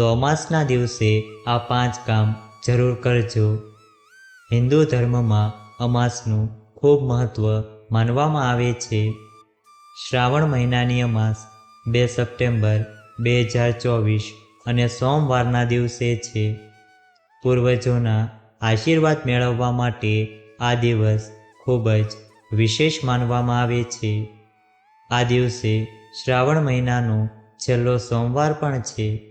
તો અમાસના દિવસે આ પાંચ કામ જરૂર કરજો. હિન્દુ ધર્મમાં અમાસનું ખૂબ મહત્ત્વ માનવામાં આવે છે. શ્રાવણ મહિનાની અમાસ બે સપ્ટેમ્બર બે હજાર ચોવીસ અને સોમવારના દિવસે છે. પૂર્વજોના આશીર્વાદ મેળવવા માટે આ દિવસ ખૂબ જ વિશેષ માનવામાં આવે છે. આ દિવસે શ્રાવણ મહિનાનો છેલ્લો સોમવાર પણ છે.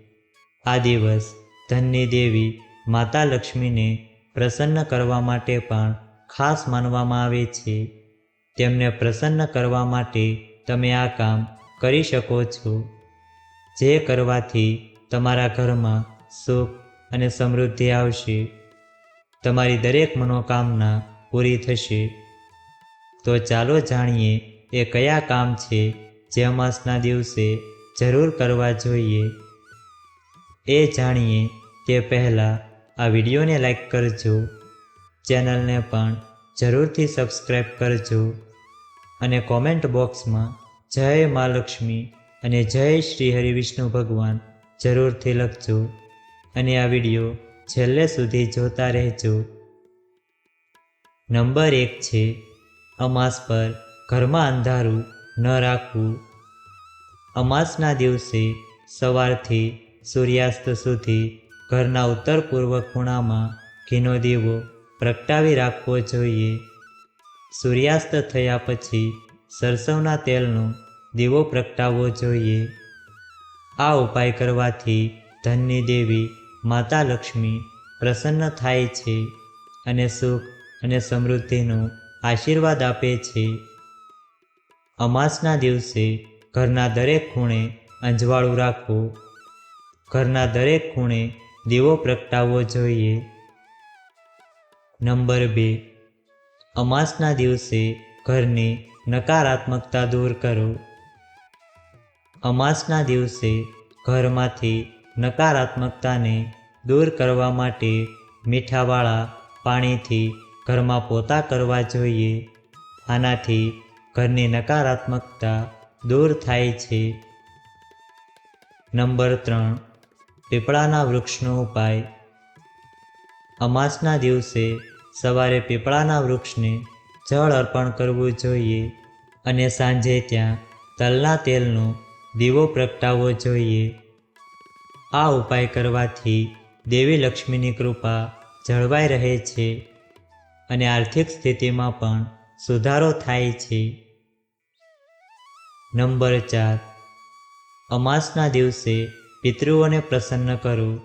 આ દિવસ ધનની દેવી માતા લક્ષ્મીને પ્રસન્ન કરવા માટે પણ ખાસ માનવામાં આવે છે. તેમને પ્રસન્ન કરવા માટે તમે આ કામ કરી શકો છો. જે કરવાથી તમારા ઘરમાં સુખ અને સમૃદ્ધિ આવશે. તમારી દરેક મનોકામના પૂરી થશે. તો ચાલો જાણીએ એ કયા કામ છે જે અમાસના દિવસે જરૂર કરવા જોઈએ. એ જાણીએ તે પહેલાં આ વિડીયોને લાઈક કરજો, ચેનલને પણ જરૂરથી સબસ્ક્રાઈબ કરજો અને કોમેન્ટ બોક્સમાં જય મા લક્ષ્મી અને જય શ્રી હરિવિષ્ણુ ભગવાન જરૂરથી લખજો અને આ વીડિયો છેલ્લે સુધી જોતા રહેજો. નંબર એક છે, અમાસ પર ઘરમાં અંધારું ન રાખવું. અમાસના દિવસે સવારથી સૂર્યાસ્ત સુધી ઘરના ઉત્તર પૂર્વ ખૂણામાં ઘીનો દીવો પ્રગટાવી રાખવો જોઈએ. સૂર્યાસ્ત થયા પછી સરસવના તેલનો દીવો પ્રગટાવવો જોઈએ. આ ઉપાય કરવાથી ધનની દેવી માતા લક્ષ્મી પ્રસન્ન થાય છે અને સુખ અને સમૃદ્ધિનો આશીર્વાદ આપે છે. અમાસના દિવસે ઘરના દરેક ખૂણે અંજવાળું રાખવું ઘરના દરેક ખૂણે દીવો પ્રગટાવવો જોઈએ. નંબર બે. અમાસના દિવસે ઘરની નકારાત્મકતા દૂર કરો. અમાસના દિવસે ઘરમાંથી નકારાત્મકતાને દૂર કરવા માટે મીઠાવાળા પાણીથી ઘરમાં પોતા કરવા જોઈએ. આનાથી ઘરની નકારાત્મકતા દૂર થાય છે. નંબર ત્રણ. પીપળાના વૃક્ષનો ઉપાય. અમાસના દિવસે સવારે પીપળાના વૃક્ષને જળ અર્પણ કરવું જોઈએ અને સાંજે ત્યાં તલના તેલનો દીવો પ્રગટાવવો જોઈએ. આ ઉપાય કરવાથી દેવી લક્ષ્મીની કૃપા જળવાઈ રહે છે અને આર્થિક સ્થિતિમાં પણ સુધારો થાય છે. નંબર ચાર. અમાસના દિવસે પિતૃઓને પ્રસન્ન કરો.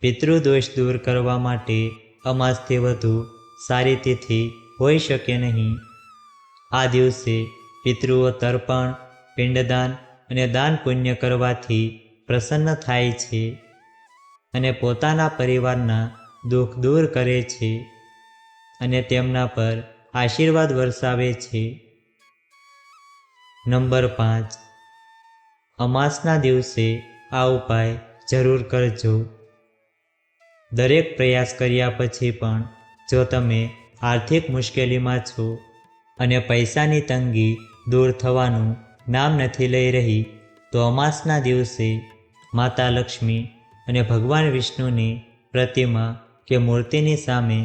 પિતૃદોષ દૂર કરવા માટે અમાસથી વધુ સારી તિથિ હોઈ શકે નહીં. આ દિવસે પિતૃઓ તર્પણ, પિંડદાન અને દાન પુણ્ય કરવાથી પ્રસન્ન થાય છે અને પોતાના પરિવારના દુઃખ દૂર કરે છે અને તેમના પર આશીર્વાદ વરસાવે છે. નંબર પાંચ. અમાસના દિવસે આ ઉપાય જરૂર કરજો. દરેક પ્રયાસ કર્યા પછી પણ જો તમે આર્થિક મુશ્કેલીમાં છો અને પૈસાની તંગી દૂર થવાનું નામ નથી લઈ રહી, તો અમાસના દિવસે માતા લક્ષ્મી અને ભગવાન વિષ્ણુની પ્રતિમા કે મૂર્તિની સામે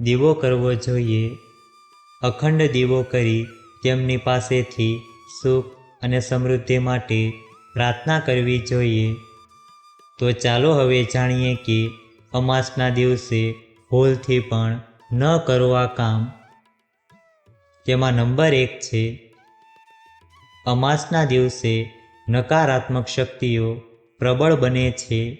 દીવો કરવો જોઈએ. અખંડ દીવો કરી તેમની પાસેથી સુખ અને સમૃદ્ધિ માટે પ્રાર્થના કરવી જોઈએ. તો ચાલો હવે જાણીએ કે અમાસના દિવસે ભૂલથી પણ ન કરો આ કામ. તેમાં નંબર એક છે, અમાસના દિવસે નકારાત્મક શક્તિઓ પ્રબળ બને છે.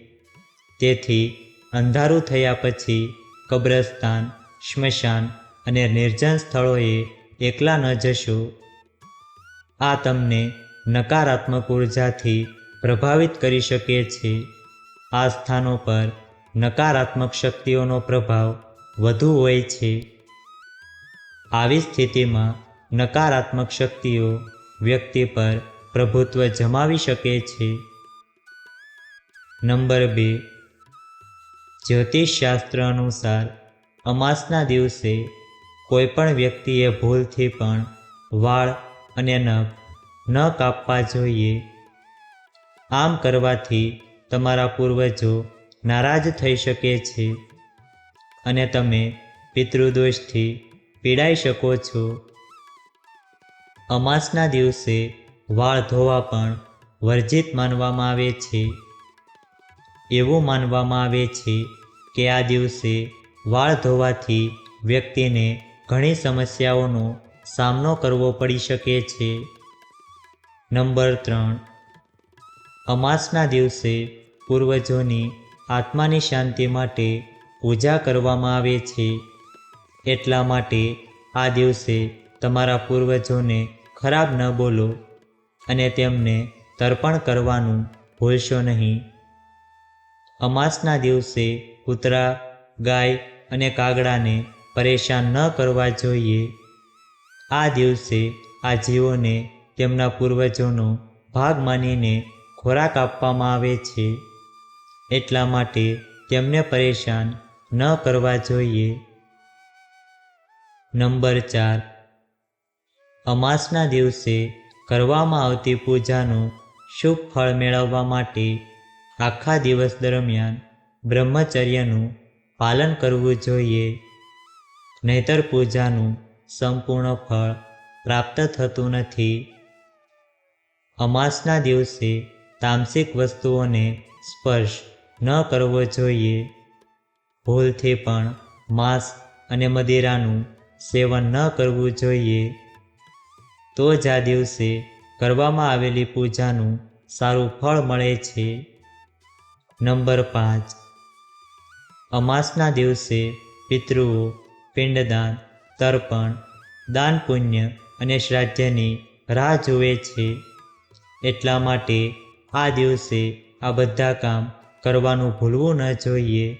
તેથી અંધારું થયા પછી કબ્રસ્તાન, સ્મશાન અને નિર્જન સ્થળોએ એકલા ન જશો. આ તમને નકારાત્મક ઉર્જાથી પ્રભાવિત કરી શકે છે. આ સ્થાનો પર નકારાત્મક શક્તિઓનો પ્રભાવ વધુ હોય છે. આવી સ્થિતિમાં નકારાત્મક શક્તિઓ વ્યક્તિ પર પ્રભુત્વ જમાવી શકે છે. નંબર બે. જ્યોતિષશાસ્ત્ર અનુસાર અમાસના દિવસે કોઈપણ વ્યક્તિએ ભૂલથી પણ વાળ અને નખ ન કાપવા જોઈએ. આમ કરવાથી તમારા પૂર્વજો નારાજ થઈ શકે છે. અને તમે પિતૃદોષથી પીડાઈ શકો છો. અમાસના દિવસે વાળ ધોવા પણ વર્જિત માનવામાં આવે છે. એવું માનવામાં આવે છે કે આ દિવસે વાળ ધોવાથી વ્યક્તિને ઘણી સમસ્યાઓનો સામનો કરવો પડી શકે છે. નંબર ત્રણ. અમાસના દિવસે પૂર્વજોની આત્માની શાંતિ માટે પૂજા કરવામાં આવે છે. એટલા માટે આ દિવસે તમારા પૂર્વજોને ખરાબ ન બોલો અને તેમને તર્પણ કરવાનું ભૂલશો નહીં. અમાસના દિવસે કૂતરા, ગાય અને કાગડાને પરેશાન ન કરવા જોઈએ. આ દિવસે આ જીવોને તેમના પૂર્વજોનો ભાગ માનીને ખોરાક આપવામાં આવે છે. એટલા માટે તેમને પરેશાન ન કરવા જોઈએ. નંબર ચાર. અમાસના દિવસે કરવામાં આવતી પૂજાનું શુભ ફળ મેળવવા માટે આખા દિવસ દરમિયાન બ્રહ્મચર્યનું પાલન કરવું જોઈએ. નહીતર પૂજાનું સંપૂર્ણ ફળ પ્રાપ્ત થતું નથી. અમાસના દિવસે તામસિક વસ્તુઓને સ્પર્શ ન કરવો જોઈએ. ભૂલથી પણ માંસ અને મદિરાનું સેવન ન કરવું જોઈએ. તો જ આ દિવસે કરવામાં આવેલી પૂજાનું સારું ફળ મળે છે. નંબર પાંચ. અમાસના દિવસે પિતૃઓ પિંડદાન, તર્પણ, દાન પુણ્ય અને શ્રાદ્ધની રાહ જુએ છે. એટલા માટે આ દિવસે આ બધા કામ કરવાનું ભૂલવું ન જોઈએ.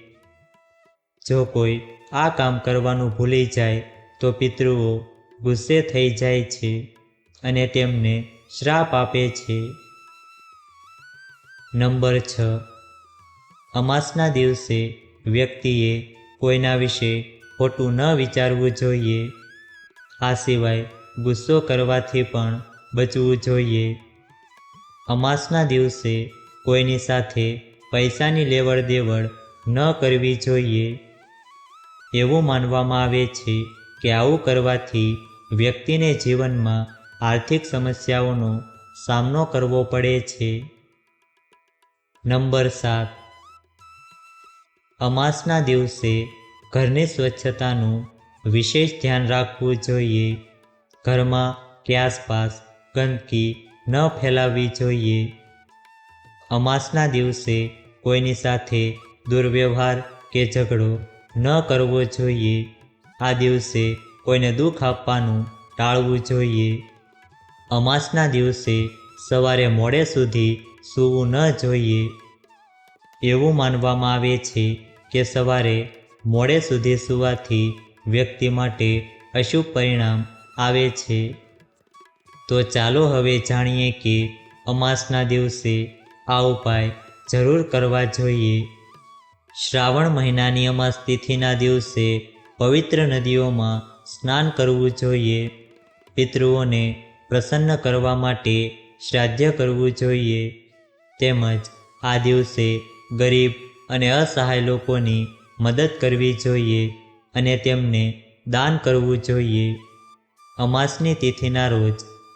જો કોઈ આ કામ કરવાનું ભૂલી જાય, તો પિતૃઓ ગુસ્સે થઈ જાય છે અને તેમને શ્રાપ આપે છે. નંબર છ. અમાસના દિવસે વ્યક્તિએ કોઈના વિશે ખોટું ન વિચારવું જોઈએ. આ સિવાય ગુસ્સો કરવાથી પણ બચવું જોઈએ. અમાસના દિવસે કોઈની સાથે પૈસાની લેવડ દેવડ ન કરવી જોઈએ. એવું માનવામાં આવે છે કે આવું કરવાથી વ્યક્તિને જીવનમાં આર્થિક સમસ્યાઓનો સામનો કરવો પડે છે. નંબર સાત. અમાસના દિવસે ઘરની સ્વચ્છતાનું વિશેષ ધ્યાન રાખવું જોઈએ. ઘરમાં કે આસપાસ ગંદકી ન ફેલાવવી જોઈએ. અમાસના દિવસે કોઈની સાથે દુર્વ્યવહાર કે ઝઘડો ન કરવો જોઈએ. આ દિવસે કોઈને દુઃખ આપવાનું ટાળવું જોઈએ. અમાસના દિવસે સવારે મોડે સુધી સૂવું ન જોઈએ. એવું માનવામાં આવે છે કે સવારે મોડે સુધી સૂવાથી વ્યક્તિ માટે અશુભ પરિણામ આવે છે. તો ચાલો હવે જાણીએ કે અમાસના દિવસે આ ઉપાય જરૂર કરવા જોઈએ. શ્રાવણ મહિનાની અમાસ તિથિના દિવસે પવિત્ર નદીઓમાં સ્નાન કરવું જોઈએ. પિતૃઓને પ્રસન્ન કરવા માટે શ્રાદ્ધ કરવું જોઈએ. તેમજ આ દિવસે ગરીબ અને અસહાય લોકોની મદદ કરવી જોઈએ અને તેમને દાન કરવું જોઈએ. અમાસની તિથિના રોજ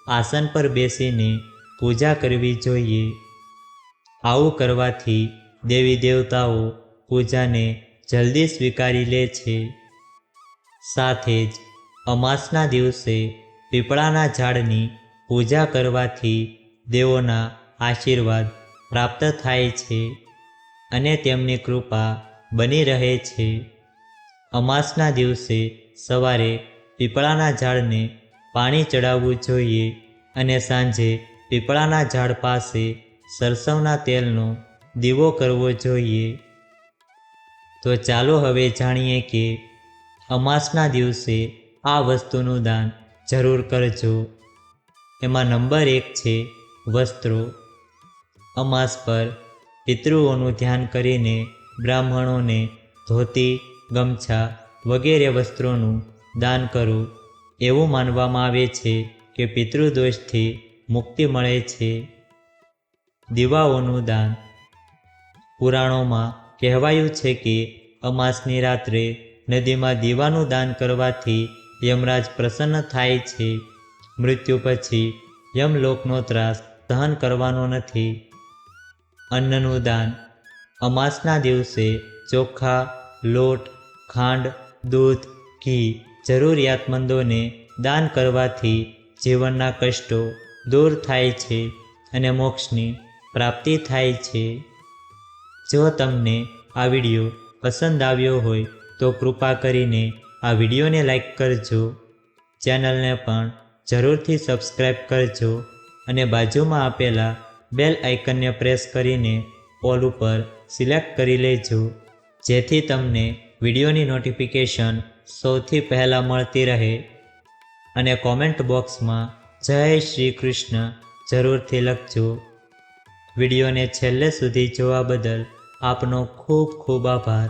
આસન પર બેસીને પૂજા કરવી જોઈએ. આવું કરવાથી દેવી દેવતાઓ પૂજાને જલ્દી સ્વીકારી લે છે. સાથે જ અમાસના દિવસે પીપળાના ઝાડની પૂજા કરવાથી દેવોના આશીર્વાદ પ્રાપ્ત થાય છે અને તેમની કૃપા બની રહે છે. અમાસના દિવસે સવારે પીપળાના ઝાડને પાણી ચડાવવું જોઈએ અને સાંજે પીપળાના ઝાડ પાસે સરસવના તેલનો દીવો કરવો જોઈએ. તો ચાલો હવે જાણીએ કે અમાસના દિવસે આ વસ્તુનું દાન જરૂર કરજો. એમાં નંબર એક છે વસ્ત્રો. અમાસ પર પિતૃઓનું ધ્યાન કરીને બ્રાહ્મણોને ધોતી, ગમછા વગેરે વસ્ત્રોનું દાન કરવું એવું માનવામાં આવે છે કે પિતૃદોષથી મુક્તિ મળે છે. દીવાઓનું દાન. પુરાણોમાં કહેવાયું છે કે અમાસની રાત્રે નદીમાં દીવાનું દાન કરવાથી યમરાજ પ્રસન્ન થાય છે. મૃત્યુ પછી યમલોકનો ત્રાસ સહન કરવાનો નથી. અન્નનું દાન. અમાસના દિવસે ચોખા, લોટ, ખાંડ, દૂધ, ઘી જરૂરિયાતમંદોને દાન કરવાથી જીવનના કષ્ટો દૂર થાય છે અને મોક્ષની પ્રાપ્તિ થાય છે. જો તમને આ વીડિયો પસંદ આવ્યો હોય, તો કૃપા કરીને આ વિડીયોને લાઈક કરજો. ચેનલને પણ જરૂરથી સબસ્ક્રાઈબ કરજો અને બાજુમાં આપેલા બેલ આઇકનને પ્રેસ કરીને ઓલ ઉપર સિલેક્ટ કરી લેજો. જેથી તમને વિડીયોની નોટિફિકેશન સૌથી પહેલાં મળતી રહે અને કોમેન્ટ બોક્સમાં જય શ્રી કૃષ્ણ જરૂરથી લખજો. વિડીયોને છેલ્લે સુધી જોવા બદલ આપનો ખૂબ ખૂબ આભાર.